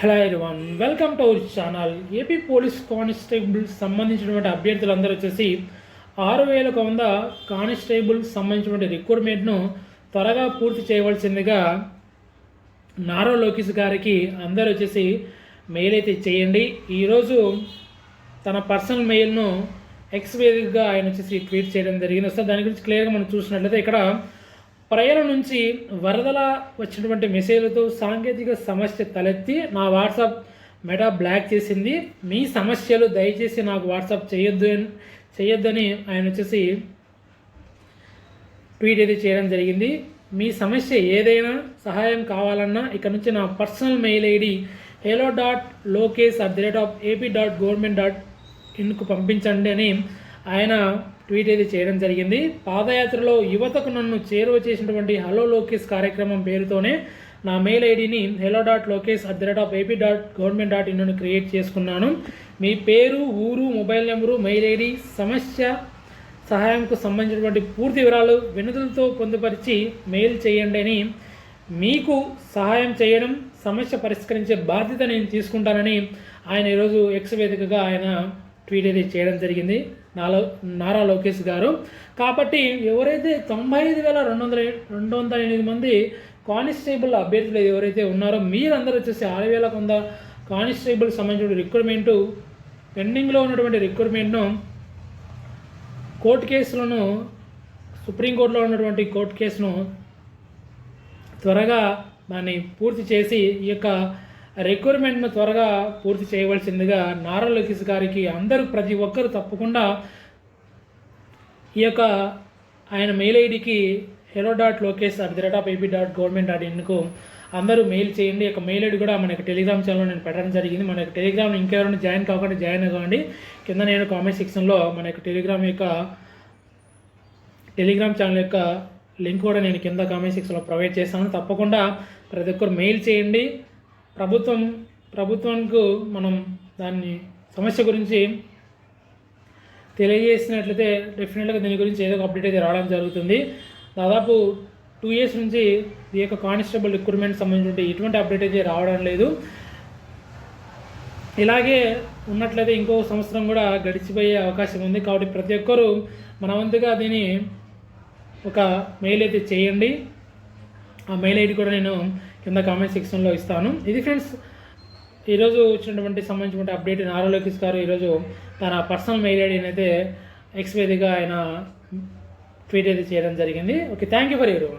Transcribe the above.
Hello one welcome to our channel AP police constable సంబంధించినటువంటి అభ్యర్థులందరూ వచ్చేసి ఆరు వేల వంద కానిస్టేబుల్ సంబంధించినటువంటి రిక్రూట్మెంట్ను త్వరగా పూర్తి చేయవలసిందిగా నారో లోకేష్ గారికి అందరూ వచ్చేసి మెయిల్ అయితే చేయండి. ఈరోజు తన పర్సనల్ మెయిల్ను ఎక్స్ వేదికగా ఆయన వచ్చేసి ట్వీట్ చేయడం జరిగింది. వస్తే దాని గురించి క్లియర్గా మనం చూసినట్లయితే ఇక్కడ ప్రజల నుంచి వరదల వచ్చినటువంటి మెసేజ్లతో సాంకేతిక సమస్య తలెత్తి నా వాట్సాప్ మెటా బ్లాక్ చేసింది. మీ సమస్యలు దయచేసి నాకు వాట్సాప్ చేయొద్దు అని చేయొద్దని ఆయన వచ్చేసి ట్వీట్ అయితే చేయడం జరిగింది. మీ సమస్య ఏదైనా సహాయం కావాలన్నా ఇక్కడ నుంచి నా personal mail ID hello dot Lokesh at the rate of AP dot government dot ఇన్కు పంపించండి అని ఆయన ట్వీట్ అయితే చేయడం జరిగింది. పాదయాత్రలో యువతకు నన్ను చేరువ చేసినటువంటి హలో లోకేష్ కార్యక్రమం పేరుతోనే నా మెయిల్ ఐడిని hello dot Lokesh at the rate of AP dot government dot ఇన్ను create చేసుకున్నాను. మీ పేరు ఊరు మొబైల్ నెంబరు మెయిల్ ఐడి సమస్య సహాయంకు సంబంధించినటువంటి పూర్తి వివరాలు వినతులతో పొందుపరిచి మెయిల్ చేయండి అని మీకు సహాయం చేయడం సమస్య పరిష్కరించే బాధ్యత నేను తీసుకుంటానని ఆయన ఈరోజు ఎక్స్ వేదికగా ఆయన ట్వీట్ అయితే చేయడం జరిగింది. నాలో నారా లోకేష్ గారు. కాబట్టి ఎవరైతే తొంభై ఐదు వేల రెండు వందల రెండు వందల ఎనిమిది మంది కానిస్టేబుల్ అభ్యర్థులు ఎవరైతే ఉన్నారో మీరందరూ వచ్చేసి ఆరు వేల కొంత కానిస్టేబుల్ సంబంధించిన రిక్రూట్మెంటు పెండింగ్లో ఉన్నటువంటి రిక్రూట్మెంట్ను కోర్టు కేసులను సుప్రీంకోర్టులో ఉన్నటువంటి కోర్టు కేసును త్వరగా దాన్ని పూర్తి చేసి ఈ యొక్క రిక్రూట్మెంట్ను త్వరగా పూర్తి చేయవలసిందిగా నారా లోకేష్ గారికి అందరూ ప్రతి ఒక్కరు తప్పకుండా ఈ యొక్క ఆయన మెయిల్ ఐడికి hello dot Lokesh at the rate of AP dot government dot ఇన్కు అందరూ మెయిల్ చేయండి. యొక్క మెయిల్ ఐడి కూడా మన యొక్క టెలిగ్రామ్ ఛానల్లో నేను పెట్టడం జరిగింది. మన యొక్క టెలిగ్రామ్ ఇంకెవరైనా జాయిన్ కాకుండా జాయిన్ అవ్వండి. కింద నేను కామెంట్ సెక్షన్లో మన యొక్క టెలిగ్రామ్ యొక్క టెలిగ్రామ్ ఛానల్ యొక్క లింక్ కూడా నేను కింద కామెంట్ సెక్షన్లో ప్రొవైడ్ చేస్తాను. తప్పకుండా ప్రతి ఒక్కరు మెయిల్ చేయండి. ప్రభుత్వం ప్రభుత్వంకు మనం దాన్ని సమస్య గురించి తెలియజేసినట్లయితే డెఫినెట్గా దీని గురించి ఏదో ఒక అప్డేట్ అయితే రావడం జరుగుతుంది. దాదాపు టూ ఇయర్స్ నుంచి ఈ యొక్క కానిస్టేబుల్ రిక్రూట్మెంట్ సంబంధించి ఎటువంటి అప్డేట్ అయితే రావడం లేదు. ఇలాగే ఉన్నట్లయితే ఇంకో సంవత్సరం కూడా గడిచిపోయే అవకాశం ఉంది. కాబట్టి ప్రతి ఒక్కరూ మన వంతుగా దీన్ని ఒక మెయిల్ అయితే చేయండి. ఆ మెయిల్ ఐడి కూడా నేను కింద కామెంట్ సెక్షన్లో ఇస్తాను. ఇది ఫ్రెండ్స్ ఈరోజు వచ్చినటువంటి సంబంధించిన అప్డేట్ నారా లోకేష్ గారు ఈరోజు తన పర్సనల్ మెయిల్ ఐడిని అయితే ఎక్స్వేదిగా ఆయన ట్వీట్ అయితే చేయడం జరిగింది. ఓకే థ్యాంక్ యూ ఫర్ ఎవరి